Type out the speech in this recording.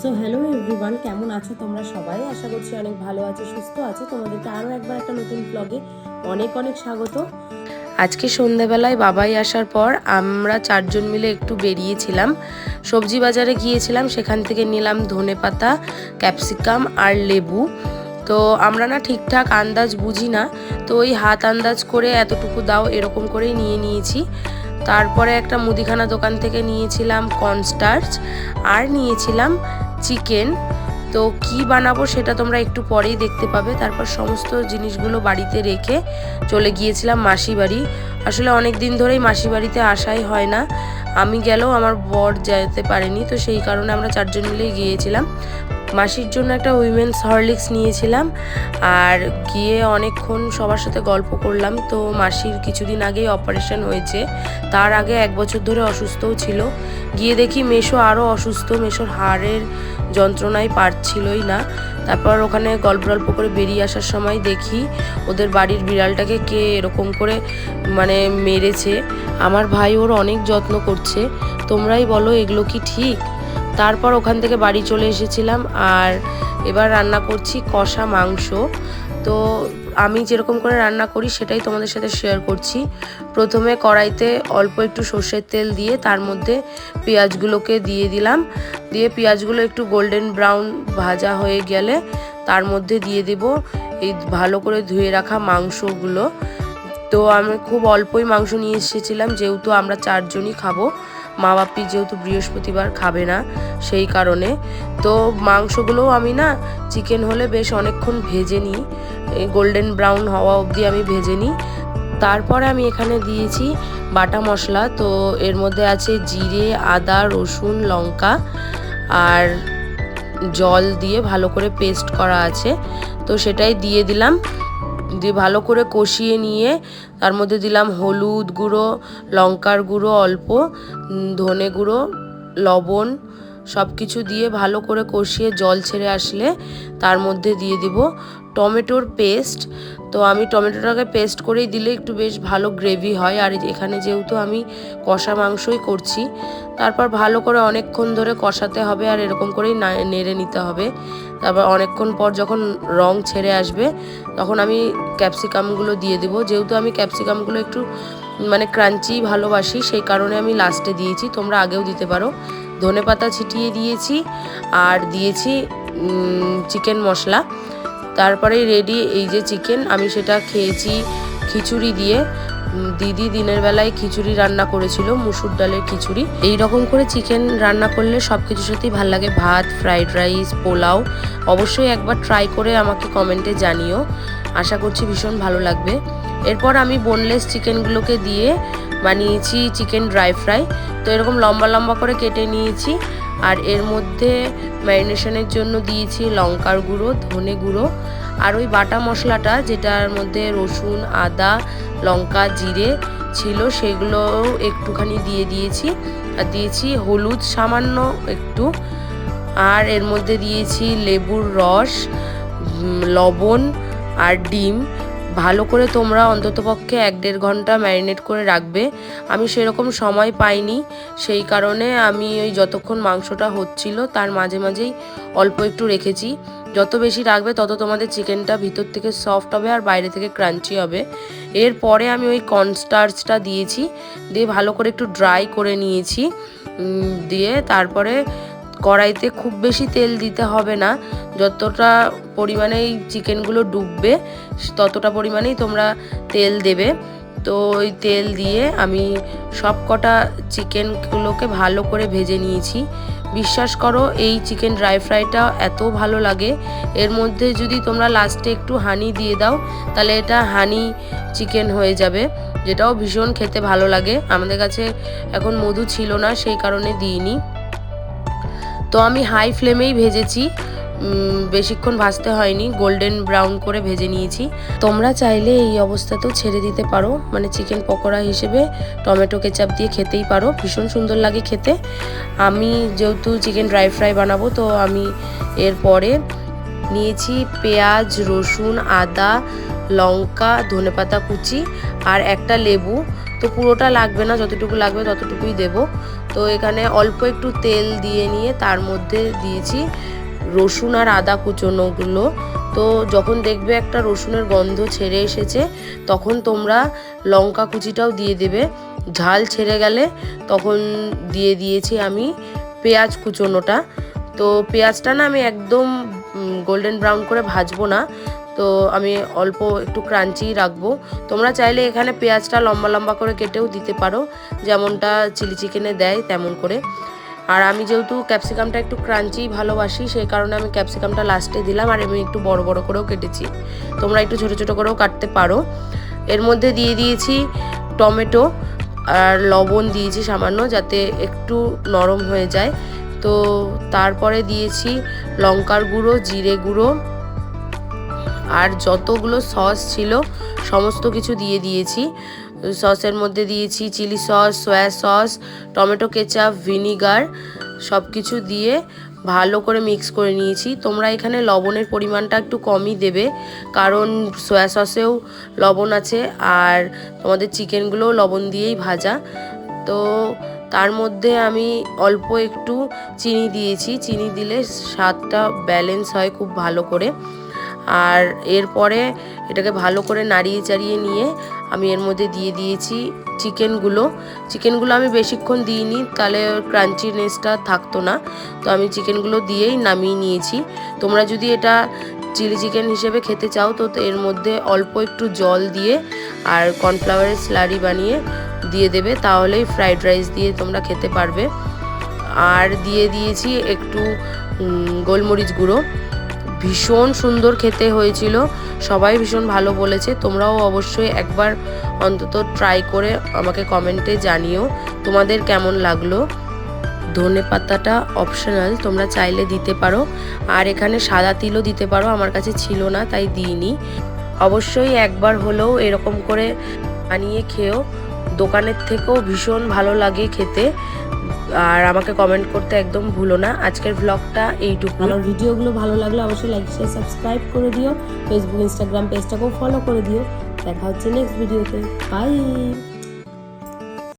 So hello everyone কেমন আছো তোমরা সবাই? আশা করছি অনেক ভালো আছো, সুস্থ আছো। তোমাদেরকে আরও একবার একটা নতুন ব্লগে অনেক অনেক স্বাগত। আজকে সন্ধেবেলায় বাবাই আসার পর আমরা চারজন মিলে একটু বেরিয়েছিলাম। সবজি বাজারে গিয়েছিলাম, সেখান থেকে নিলাম ধনে পাতা, ক্যাপসিকাম আর লেবু। তো আমরা না ঠিকঠাক আন্দাজ বুঝি না, তো ওই হাত আন্দাজ করে এতটুকু দাও এরকম করেই নিয়ে নিয়েছি। তারপরে একটা মুদিখানা দোকান থেকে নিয়েছিলাম কর্নস্টার্চ আর নিয়েছিলাম চিকেন। তো কি বানাবো সেটা তোমরা একটু পরেই দেখতে পাবে। তারপর সমস্ত জিনিসগুলো বাড়িতে রেখে চলে গিয়েছিলাম মাসি বাড়ি আসলে অনেক দিন ধরেই মাসি বাড়িতে আসাই হয় না। আমি গেলেও আমার বর যেতে পারেনি। তো সেই কারণে আমরা চারজন মিলেই গিয়েছিলাম। মাসির জন্য একটা উইমেন্স হরলিক্স নিয়েছিলাম আর গিয়ে অনেকক্ষণ সবার সাথে গল্প করলাম। তো মাসির কিছুদিন আগেই অপারেশন হয়েছে। তার আগে এক বছর ধরে অসুস্থও ছিল। গিয়ে দেখি মেশো আরও অসুস্থ। মেশোর হাড়ের যন্ত্রণায় পারছিলই না। তারপর ওখানে গল্প গল্প করে বেরিয়ে আসার সময় দেখি ওদের বাড়ির বিড়ালটাকে কে এরকম করে মানে মেরেছে। আমার ভাই ওর অনেক যত্ন করছে। তোমরাই বলো, এগুলো কি ঠিক? তারপর ওখান থেকে বাড়ি চলে এসেছিলাম আর এবার রান্না করছি কষা মাংস। তো আমি যেরকম করে রান্না করি সেটাই তোমাদের সাথে শেয়ার করছি। প্রথমে কড়াইতে অল্প একটু সর্ষের তেল দিয়ে তার মধ্যে পেঁয়াজগুলোকে দিয়ে দিলাম। দিয়ে পেঁয়াজগুলো একটু গোল্ডেন ব্রাউন ভাজা হয়ে গেলে তার মধ্যে দিয়ে দেব এই ভালো করে ধুয়ে রাখা মাংসগুলো। তো আমি খুব অল্পই মাংস নিয়ে এসেছিলাম, যেহেতু আমরা চারজনই খাব। মা বাপি যেহেতু বৃহস্পতিবার খাবে না, সেই কারণে। তো মাংসগুলোও আমি না চিকেন হলে বেশ অনেকক্ষণ ভেজে নিই। গোল্ডেন ব্রাউন হওয়া অবধি আমি ভেজে নিই। তারপরে আমি এখানে দিয়েছি বাটা মশলা, তো এর মধ্যে আছে জিরে, আদা, রসুন, লঙ্কা আর জল দিয়ে ভালো করে পেস্ট করা আছে। তো সেটাই দিয়ে দিলাম। দিয়ে ভালো করে কষিয়ে নিয়ে তার মধ্যে দিলাম হলুদ গুঁড়ো, লঙ্কার গুঁড়ো অল্প ধনে গুঁড়ো, লবণ সব কিছু দিয়ে ভালো করে কষিয়ে জল ছেড়ে আসলে তার মধ্যে দিয়ে দিব টমেটোর পেস্ট। তো আমি টমেটোটাকে পেস্ট করেই দিলে একটু বেশ ভালো গ্রেভি হয়। আর এখানে যেহেতু আমি কষা মাংসই করছি, তারপর ভালো করে অনেকক্ষণ ধরে কষাতে হবে আর এরকম করেই নেড়ে নিতে হবে। তারপর অনেকক্ষণ পর যখন রং ছেড়ে আসবে, তখন আমি ক্যাপসিকামগুলো দিয়ে দেবো। যেহেতু আমি ক্যাপসিকামগুলো একটু মানে ক্রাঞ্চি ভালোবাসি, সেই কারণে আমি লাস্টে দিয়েছি। তোমরা আগেও দিতে পারো। ধনে পাতা ছিটিয়ে দিয়েছি আর দিয়েছি চিকেন মশলা। তারপরে রেডি এই যে চিকেন আমি সেটা খেয়েছি খিচুড়ি দিয়ে। দিদি দিনের বেলায় খিচুড়ি রান্না করেছিল, মুসুর ডালের খিচুড়ি। এই রকম করে চিকেন রান্না করলে সব কিছুর সাথেই ভালো লাগে। ভাত ফ্রাইড রাইস পোলাও, অবশ্যই একবার ট্রাই করে আমাকে কমেন্টে জানিও। আশা করছি ভীষণ ভালো লাগবে। এরপর আমি বোনলেস চিকেনগুলোকে দিয়ে বানিয়েছি চিকেন ড্রাই ফ্রাই তো এরকম লম্বা লম্বা করে কেটে নিয়েছি। আর এর মধ্যে ম্যারিনেশনের জন্য দিয়েছি লঙ্কার গুঁড়ো, ধনে গুঁড়ো। আর ওই বাটা মশলাটা যেটার মধ্যে রসুন, আদা, লঙ্কা, জিরে ছিল সেগুলো একটুখানি দিয়ে দিয়েছি। আর দিয়েছি হলুদ সামান্য একটু। আর এর মধ্যে দিয়েছি লেবুর রস লবণ আর ডিম, ভালো করে তোমরা অন্ততপক্ষে এক দেড় ঘণ্টা ম্যারিনেট করে রাখবে। আমি সেরকম সময় পাইনি, সেই কারণে আমি ওই যতক্ষণ মাংসটা হচ্ছিল তার মাঝে মাঝেই অল্প একটু রেখেছি। যত বেশি রাখবে তত তোমাদের চিকেনটা ভিতর থেকে সফট হবে আর বাইরে থেকে ক্রাঞ্চি হবে। এরপরে আমি ওই কর্নস্টার্চটা দিয়েছি, দিয়ে ভালো করে একটু ড্রাই করে নিয়েছি। দিয়ে তারপরে কড়াইতে খুব বেশি তেল দিতে হবে না। যতটা পরিমাণে এই চিকেনগুলো ডুববে, ততটা পরিমাণেই তোমরা তেল দেবে। তো ওই তেল দিয়ে আমি সব কটা চিকেনগুলোকে ভালো করে ভেজে নিয়েছি। বিশ্বাস করো, এই চিকেন ড্রাই ফ্রাইটা এত ভালো লাগে। এর মধ্যে যদি তোমরা লাস্টে একটু হানি দিয়ে দাও, তাহলে এটা হানি চিকেন হয়ে যাবে, যেটাও ভীষণ খেতে ভালো লাগে। আমাদের কাছে এখন মধু ছিল না, সেই কারণে দিইনি। তো আমি হাই ফ্লেমেই ভেজেছি। বেশিক্ষণ ভাজতে হয়নি গোল্ডেন ব্রাউন করে ভেজে নিয়েছি। তোমরা চাইলে এই অবস্থাতেও ছেড়ে দিতে পারো মানে চিকেন পকোড়া হিসেবে টমেটো কেচাপ দিয়ে খেতেই পারো, ভীষণ সুন্দর লাগে খেতে। আমি যেহেতু চিকেন ড্রাই ফ্রাই বানাবো, তো আমি এরপরে নিয়েছি পেঁয়াজ, রসুন, আদা লঙ্কা, ধনেপাতা কুচি আর একটা লেবু। তো পুরোটা লাগবে না, যতটুকু লাগবে ততটুকুই দেব। তো এখানে অল্প একটু তেল দিয়ে নিয়ে তার মধ্যে দিয়েছি রসুন আর আদা কুচোনোগুলো। তো যখন দেখবে একটা রসুনের গন্ধ ছেড়ে এসেছে, তখন তোমরা লঙ্কা কুচিটাও দিয়ে দেবে। ঝাল ছেড়ে গেলে তখন দিয়ে দিয়েছি আমি পেঁয়াজ কুচোনোটা। তো পেঁয়াজটা না আমি একদম গোল্ডেন ব্রাউন করে ভাজবো না। তো আমি অল্প একটু ক্রাঞ্চি রাখব। তোমরা চাইলে এখানে পেঁয়াজটা লম্বা লম্বা করে কেটেও দিতে পারো, যেমনটা চিলি চিকেনে দেয় তেমন করে। আর আমি যেহেতু ক্যাপসিকামটা একটু ক্রাঞ্চি ভালোবাসি, সেই কারণে আমি ক্যাপসিকামটা লাস্টে দিলাম আর আমি একটু বড় বড় করেও কেটেছি। তোমরা একটু ছোট ছোট করেও কাটতে পারো। এর মধ্যে দিয়ে দিয়েছি টমেটো আর লবণ দিয়েছি সামান্য যাতে একটু নরম হয়ে যায়। তো তারপরে দিয়েছি লঙ্কার গুঁড়ো, জিরে গুঁড়ো আর যতগুলো সস ছিল, সমস্ত কিছু দিয়ে দিয়েছি। সসের মধ্যে দিয়েছি chilli sauce, soya sauce, tomato ketchup, vinegar সব কিছু দিয়ে ভালো করে মিক্স করে নিয়েছি। তোমরা এখানে লবণের পরিমাণটা একটু কমই দেবে, কারণ সয়া সসেও লবণ আছে আর তোমাদের চিকেনগুলোও লবণ দিয়েই ভাজা। তো তার মধ্যে আমি অল্প একটু চিনি দিয়েছি। চিনি দিলে স্বাদটা ব্যালেন্স হয় খুব ভালো করে। আর এরপরে এটাকে ভালো করে নাড়িয়ে চাড়িয়ে নিয়ে আমি এর মধ্যে দিয়ে দিয়েছি চিকেনগুলো। চিকেনগুলো আমি বেশিক্ষণ দিইনি, তাহলে ক্রাঞ্চিনেসটা থাকতো না। তো আমি চিকেনগুলো দিয়েই নামিয়ে নিয়েছি। তোমরা যদি এটা চিলি চিকেন হিসেবে খেতে চাও, তো এর মধ্যে অল্প একটু জল দিয়ে আর কর্নফ্লাওয়ারের স্লারি বানিয়ে দিয়ে দেবে, তাহলেই ফ্রাইড রাইস দিয়ে তোমরা খেতে পারবে। আর দিয়ে দিয়েছি একটু গোলমরিচ গুঁড়ো। ভীষণ সুন্দর খেতে হয়েছিল। সবাই ভীষণ ভালো বলেছে। তোমরাও অবশ্যই একবার অন্তত ট্রাই করে আমাকে কমেন্টে জানিও। তোমাদের কেমন লাগল? ধনে পাতাটা অপশনাল তোমরা চাইলে দিতে পারো। আর এখানে সাদা তিলও দিতে পারো, আমার কাছে ছিল না, তাই দিইনি। অবশ্যই একবার হলেও এরকম করে বানিয়ে খেও। দোকানের থেকেও ভীষণ ভালো লাগে খেতে। আর আমাকে কমেন্ট করতে একদম ভুলো না। আজকের ব্লগটা এইটুকু আমার ভিডিওগুলো ভালো লাগলে অবশ্যই লাইক শেয়ার সাবস্ক্রাইব করে দিও। ফেসবুক ইনস্টাগ্রাম পেজটাকেও ফলো করে দিও। দেখা হচ্ছে নেক্সট ভিডিওতে বাই